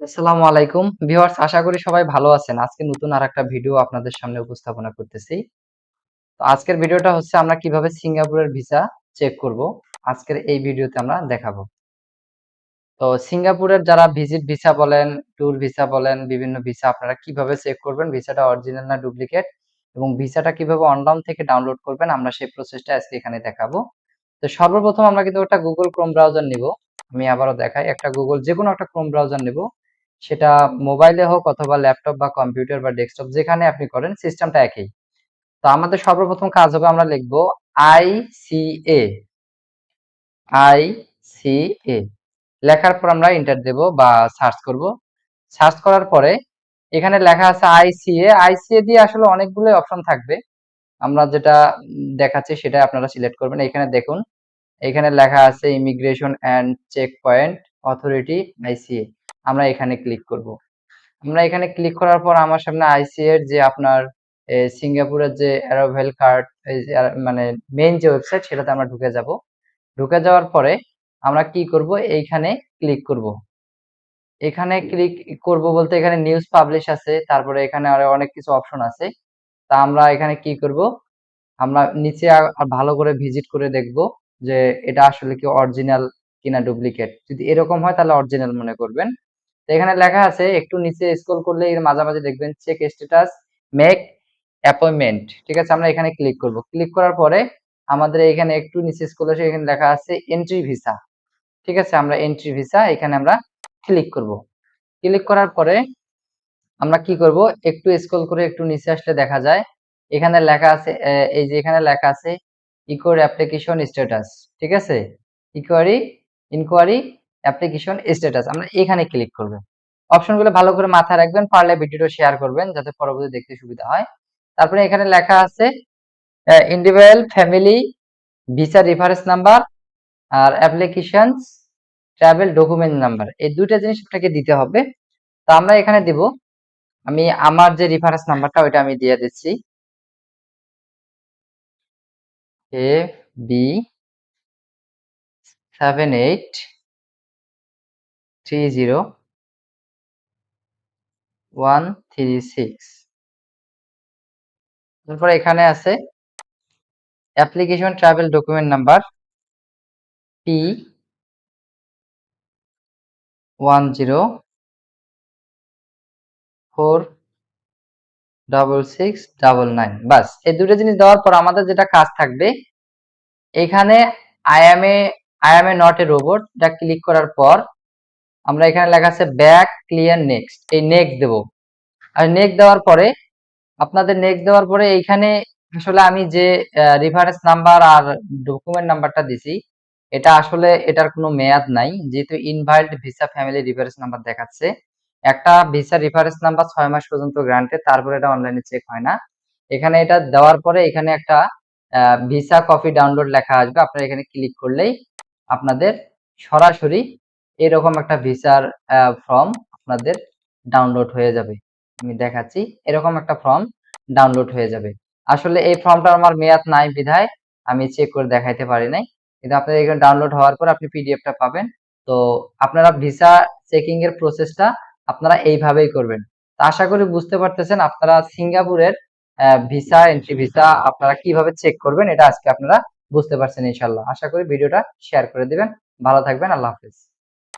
আসসালামু আলাইকুম। ভিউয়ার্স, আশা করি সবাই ভালো আছেন। আজকে নতুন আর একটা ভিডিও আপনাদের সামনে উপস্থাপনা করতেছি। তো আজকের ভিডিওটা হচ্ছে আমরা কীভাবে সিঙ্গাপুরের ভিসা চেক করব। আজকের এই ভিডিওতে আমরা দেখাবো। তো সিঙ্গাপুরের যারা ভিজিট ভিসা বলেন, ট্যুর ভিসা বলেন, বিভিন্ন ভিসা আপনারা কীভাবে চেক করবেন? ভিসাটা অরিজিনাল না ডুপ্লিকেট? এবং ভিসাটা কীভাবে অনলাইন থেকে ডাউনলোড করবেন? আমরা সেই প্রসেসটা আজকে এখানে দেখাবো। তো সর্বপ্রথম আমরা কিন্তু একটা গুগল ক্রোম ব্রাউজার নিব। আমি আবারও দেখাই, একটা গুগল যে কোনো একটা ক্রোম ব্রাউজার নেব। সেটা মোবাইলে হোক অথবা ল্যাপটপ বা কম্পিউটার বা ডেস্কটপ যেখানে আপনি করেন, সিস্টেমটা একই। তো আমাদের সর্বপ্রথম কাজ হবে আমরা লিখব আইসিএ এ। লেখার পর আমরা ইন্টার দেব বা সার্চ করব। সার্চ করার পরে এখানে লেখা আছে আইসিএ আইসিএ দিয়ে আসলে অনেকগুলো অপশন থাকবে। আমরা যেটা দেখাচ্ছি সেটা আপনারা সিলেক্ট করবেন। এখানে দেখুন, এখানে লেখা আছে immigration and check point authority ICA আমরা এখানে ক্লিক করব। আমরা এখানে ক্লিক করার পর আমার সামনে আইসি এর যে আপনার সিঙ্গাপুরের যে অ্যারাইভেল কার্ড মানে মেইন যে ওয়েবসাইট সেটাতে আমরা ঢুকে যাব। ঢুকে যাওয়ার পরে আমরা কি করব? এইখানে ক্লিক করব। এখানে ক্লিক করব বলতে এখানে নিউজ পাবলিশ আছে, তারপরে এখানে আরও অনেক কিছু অপশন আছে। তা আমরা এখানে কি করব? আমরা নিচে ভালো করে ভিজিট করে দেখব যে এটা আসলে কি অরিজিনাল কিনা ডুপ্লিকেট যদি এরকম হয় তাহলে অরিজিনাল মনে করবেন। তো এখানে লেখা আছে, একটু নিচে স্ক্রল করলে এর মাঝামাঝি দেখবেন চেক স্ট্যাটাস মেক অ্যাপয়েন্টমেন্ট ঠিক আছে? আমরা এখানে ক্লিক করব। ক্লিক করার পরে আমাদের এখানে একটু নিচে স্ক্রল আসে এখানে লেখা আছে এন্ট্রি ভিসা ঠিক আছে? আমরা এন্ট্রি ভিসা এখানে আমরা ক্লিক করব। ক্লিক করার পরে আমরা কি করব? একটু স্ক্রল করে একটু নিচে আসলে দেখা যায়, এখানে লেখা আছে এই যে এখানে লেখা আছে ইকোর অ্যাপ্লিকেশন স্ট্যাটাস ঠিক আছে? ইকোয়ারি ইনকোয়ারি অ্যাপ্লিকেশন স্ট্যাটাস আমরা এখানে ক্লিক করব। অপশনগুলো ভালো করে মাথায় রাখবেন, পারলে ভিডিওটা শেয়ার করবেন, যাতে পরবর্তী দেখতে সুবিধা হয়। তারপরে এখানে লেখা আছে individual family visa reference number আর অ্যাপ্লিকেশন ট্রাভেল ডকুমেন্ট নাম্বার এই দুইটা জিনিস আপনাকে দিতে হবে। তো আমরা এখানে দিব, আমি আমার যে রেফারেন্স নাম্বারটা ওইটা আমি দিয়ে দিচ্ছি। A B seven eight three zero one three six তারপর এখানে আছে application travel document number P one zero four double six double nine বাস, এই দুটো জিনিস দেওয়ার পর আমাদের যেটা কাজ থাকবে, এখানে I am a I am a not a robot এটা ক্লিক করার পর আমরা এখানে লেখা আছে ব্যাক ক্লিয়ার নেক্সট এই নেক্সট দেব। আর নেক্সট দেওয়ার পরে, আপনাদের নেক্সট দেওয়ার পরে এইখানে আসলে আমি যে রেফারেন্স নাম্বার আর ডকুমেন্ট নাম্বারটা দিছি, এটা আসলে এটার কোনো মেয়াদ নাই। যেহেতু invalid visa family reference number দেখাচ্ছে, একটা ভিসা রেফারেন্স নাম্বার ছয় মাস পর্যন্ত গ্রান্টেড তারপরে এটা অনলাইনে চেক হয় না। এখানে এটা দেওয়ার পরে এখানে একটা ভিসা কপি ডাউনলোড লেখা আসবে। আপনারা এখানে ক্লিক করলেই আপনাদের সরাসরি এরকম একটা ভিসার ফর্ম আপনাদের ডাউনলোড হয়ে যাবে। আমি দেখাচ্ছি, এরকম একটা ফর্ম ডাউনলোড হয়ে যাবে। আসলে এই ফর্মটা আমার মেয়াদ নাই বিধায় আমি চেক করে দেখাইতে পারি নাই। কিন্তু আপনাদের এখানে ডাউনলোড হওয়ার পর আপনি পিডিএফটা পাবেন। তো আপনারা ভিসা চেকিং এর প্রসেসটা আপনারা এইভাবেই করবেন। তো আশা করি বুঝতে পারতেছেন আপনারা সিঙ্গাপুরের ভিসা এন্ট্রি ভিসা আপনারা কীভাবে চেক করবেন, এটা আজকে আপনারা বুঝতে পারছেন ইনশাল্লাহ আশা করি ভিডিওটা শেয়ার করে দিবেন। ভালো থাকবেন, আল্লাহ হাফিজ।